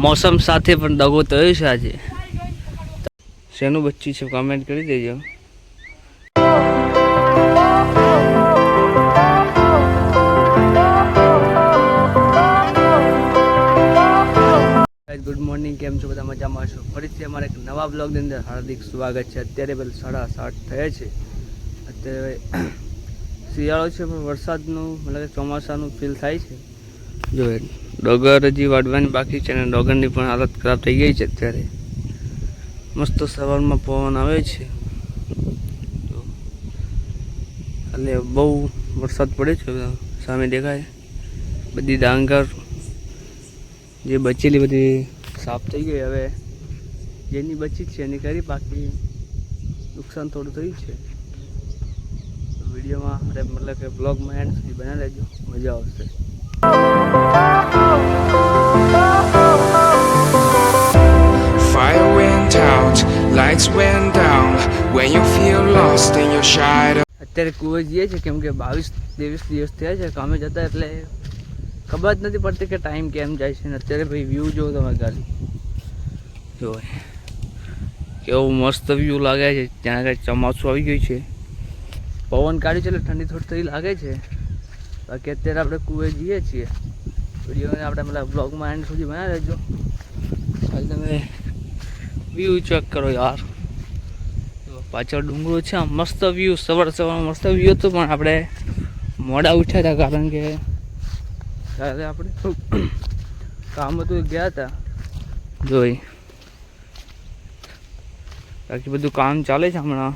મોસમ સાથે પણ દગો થયો છે આજે. શેનું બચ્ચું છે કમેન્ટ કરી દેજો. ગુડ મોર્નિંગ કેમ છો બધા? મજામાં છો? ફરીથી અમારા એક નવા બ્લોગની અંદર હાર્દિક સ્વાગત છે. અત્યારે પેલા સાડા સાત થયા છે. અત્યારે શિયાળો છે પણ વરસાદનું, મતલબ ચોમાસાનું ફીલ થાય છે. જો એ ડોગર હજી વાડવાની બાકી છે અને ડોગરની પણ હાલત ખરાબ થઈ ગઈ છે અત્યારે. મસ્ત સવારમાં પવન આવે છે. એટલે બહુ વરસાદ પડે છે સામે દેખાય. બધી ડાંગર જે બચેલી બધી સાફ થઈ ગઈ હવે. જેની બચી છે એની કરી બાકી નુકસાન થોડું થયું છે. વિડીયોમાં મતલબ કે બ્લોગમાં એન્ડ સુધી બનાવી લેજો મજા આવશે. Down. When you feel lost in your shadow. અત્યારે કુવે જઈએ છે કેમ કે બાવીસ ત્રેવીસ દિવસ થયા છે, કામે જતા એટલે ખબર જ નથી પડતી કે ટાઈમ કેમ જાય છે ને અત્યારે ભાઈ વ્યૂ જોવો તમે ખાલી. જો કેવું મસ્ત વ્યૂ લાગે છે, ત્યાં આગળ ચોમાસું આવી ગયું છે. પવન કાઢ્યું છે એટલે ઠંડી થોડી થોડી લાગે છે. બાકી અત્યારે આપણે કુવે જઈએ છીએ. વિડીયોને આપણે મતલબ બ્લોગમાં એન્ડ સુધી બનાવી ખાલી તમે વ્યૂ ચેક કરો યાર. પાછળ ડુંગરો છે, આ મસ્ત વ્યૂ સવાર સવાર મસ્ત વ્યૂ હતો, પણ આપણે મોડા ઉઠ્યા હતા, કારણ કે ત્યારે આપણે કામ હતું ગયા હતા. જોઈ. બાકી બધું કામ ચાલે છે હમણાં.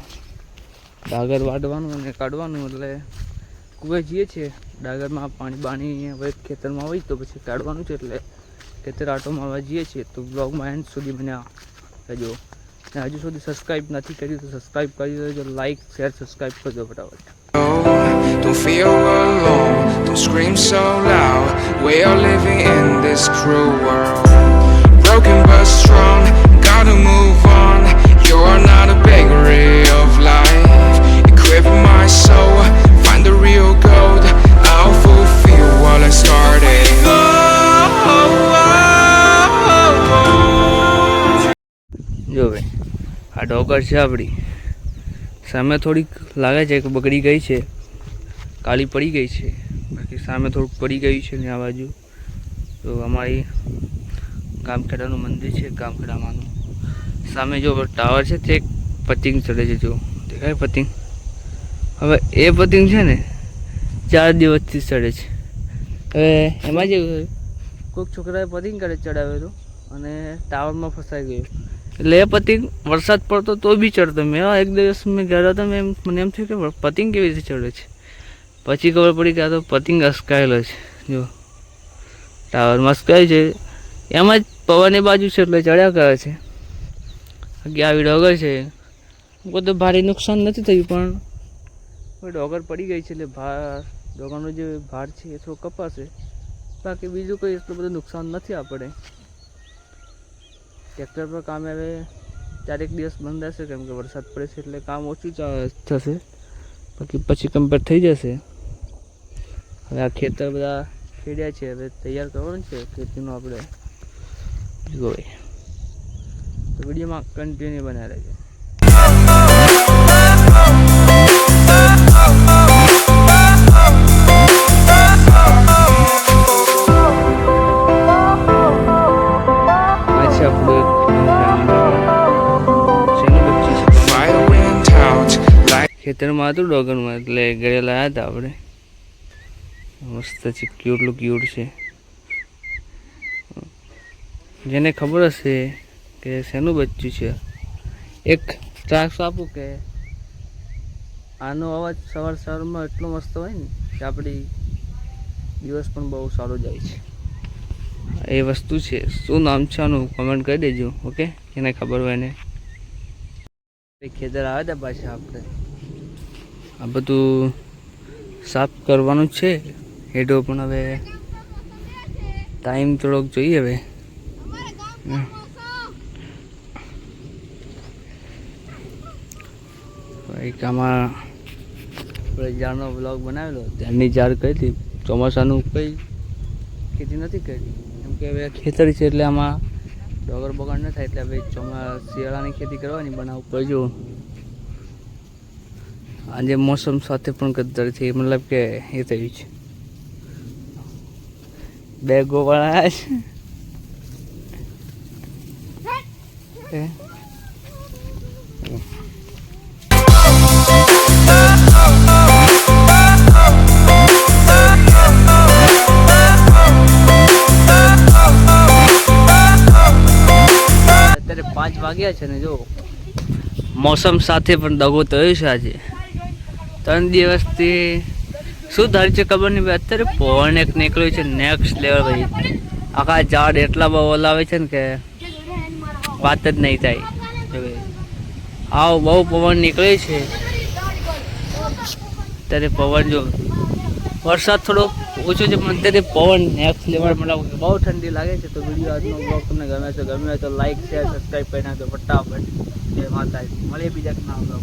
ડાગર વાટવાનું અને કાઢવાનું, એટલે કુવે જઈએ છીએ. ડાગરમાં પાણી બાણી હવે ખેતરમાં હોય તો પછી કાઢવાનું છે, એટલે ખેતર આટો મારવા જઈએ છીએ. તો બ્લોગમાં એન્ડ સુધી બન્યા રહેજો અને હજુ સુધી સબસ્ક્રાઈબ નથી કર્યું તો સબસ્ક્રાઈબ કરી દેજો લાઈક શેર સબસ્ક્રાઈબ કરજો ફટાફટ Don't feel alone, don't scream so loud. We are living in this cruel world. Broken but strong, gotta move on. જો ભાઈ, આ ડોગર છે આપણી. સામે થોડીક લાગે છે કે બગડી ગઈ છે. કાળી પડી ગઈ છે. બાકી સામે થોડુંક પડી ગયું છે ને આ બાજુ. તો અમારી ગામખેડાનું મંદિર છે, ગામખેડામાંનું. સામે જો ટાવર છે, તે પતિંગ ચડે છે જો દેખાય પતિંગ? હવે એ પતિંગ છે ને, ચાર દિવસથી ચડે છે. હવે એમાં જે કોઈક છોકરાએ પતિંગ કરે ચડાવ્યો હતો અને ટાવરમાં ફસાઈ ગયો. એટલે એ પતિંગ વરસાદ પડતો તો બી ચડતો. મેં આ એક દિવસ મેં ગયા હતા, મેં મને એમ થયું કે પતિંગ કેવી રીતે ચડે છે? પછી ખબર પડી કે આ તો પતિંગ અસકાયેલો છે. જો ટાવરમાં અસકાય છે. એમાં જ પવનની બાજુ છે એટલે ચડ્યા કરે છે. આવી ડોગર છે. બધું ભારે નુકસાન નથી થયું, પણ ડોગર પડી ગઈ છે એટલે ભાર, ડોગરનો જે ભાર છે એ થોડો કપાશે. બાકી બીજું કોઈ એટલું બધું નુકસાન નથી આપણે ટ્રેક્ટર પર કામ હવે ચારેક દિવસ બંધ હશે, કેમ કે વરસાદ પડે છે એટલે કામ ઓછું થશે. બાકી પછી કમ્પ્લીટ થઈ જશે. હવે આ ખેતર બધા ખેડ્યા છે, હવે તૈયાર કરવાનું છે ખેતીનું આપણે. જુઓ તો વિડીયોમાં કન્ટિન્યુ બનાવી રહેજો ખેતરમાં હતું ડોગરમાં, એટલે ઘરે લાયા હતા આપણે. મસ્ત છે ક્યુટલું ક્યુટ છે. જેને ખબર હશે કે શેનું બચ્ચું છે. એક ત્રાસ આપું કે આનો અવાજ સવાર સવારમાં એટલો મસ્ત હોય ને કે આપણી દિવસ પણ બહુ સારો જાય છે. એ વસ્તુ છે. શું નામ છે આનું? કમેન્ટ કરી દેજો ઓકે એને ખબર હોય ને. ખેતર આવ્યા હતા પાછા આપણે. આ બધું સાફ કરવાનું છે. હેડો પણ હવે ટાઈમ થોડોક જોઈએ હવે. એક આમાં આપણે જારનો બ્લોગ બનાવેલો. ત્યાંની જાર કરી હતી ચોમાસાનું કંઈ ખેતી નથી કરી કેમ કે હવે ખેતર છે એટલે આમાં ડોગર બગાડ ન થાય એટલે હવે ચોમા શિયાળાની ખેતી કરવાની બનાવવું જો આજે મોસમ સાથે પણ ગદ્દાર છે મતલબ કે એ થયું છે. બે ગોવાળા છે. અત્યારે પાંચ વાગ્યા છે ને જો, મોસમ સાથે પણ દગો થયો છે આજે. ત્રણ દિવસથી શું ધાર્યું છે ખબર નહીં અત્યારે પવન એક નીકળ્યું છે નેક્સ્ટ લેવલ ભાઈ. આખા ઝાડ એટલા બહુ ઓલાવે છે ને કે વાત જ નહીં થાય. આવો, બહુ પવન નીકળે છે. અત્યારે પવન જો, વરસાદ થોડો ઓછો છે, પણ અત્યારે પવન નેક્સ્ટ લેવલ મતલબ બહુ ઠંડી લાગે છે. તો વીડિયો આજનો બ્લોગ તમને ગમે છે, ગમે તો લાઈક શેર સબસ્ક્રાઈબ કરી નાખજો, ફટાફટ. જય માતા મળીએ બીજા ના બ્લોગ